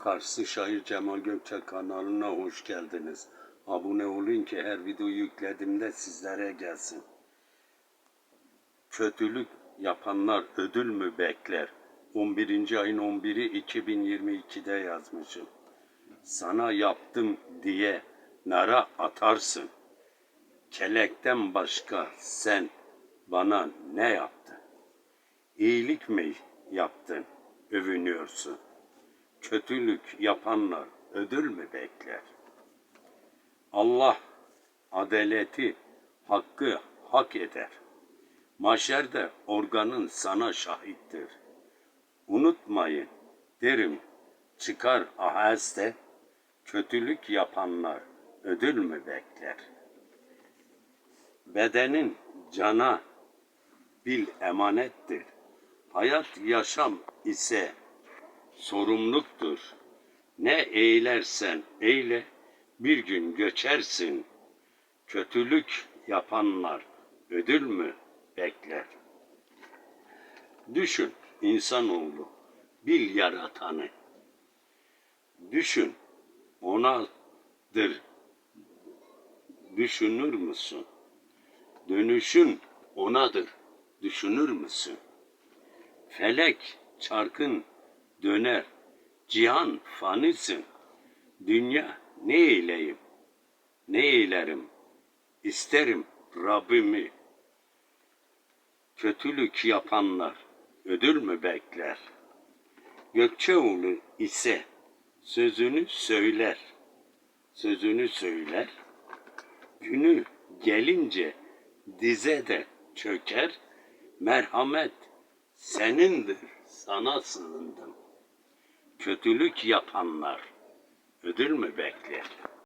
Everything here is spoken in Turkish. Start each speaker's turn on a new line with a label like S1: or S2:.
S1: Karşı Şair Cemal Gökçek kanalına hoş geldiniz. Abone olun ki her video yüklediğimde sizlere gelsin. Kötülük yapanlar ödül mü bekler? 11. ayın 11'i 2022'de yazmışım. Sana yaptım diye nara atarsın. Kelekten başka sen bana ne yaptın? İyilik mi yaptın? Övünüyorsun. Kötülük yapanlar ödül mü bekler? Allah adaleti, hakkı hak eder. Maşerde organın sana şahittir. Unutmayın derim çıkar aheste, kötülük yapanlar ödül mü bekler? Bedenin cana bil emanettir. Hayat yaşam ise sorumluluktur. Ne eylersen eyle, bir gün göçersin. Kötülük yapanlar ödül mü bekler? Düşün insanoğlu, bil yaratanı. Düşün, onadır. Düşünür müsün? Dönüşün onadır. Düşünür müsün? Felek çarkın döner. Cihan fanisin. Dünya ne eyleyim? Ne eylerim? İsterim Rabbimi. Kötülük yapanlar ödül mü bekler? Gökçeoğlu ise sözünü söyler. Sözünü söyler. Günü gelince dize de çöker. Merhamet senindir, sana sığındım. Kötülük yapanlar ödül mü bekler?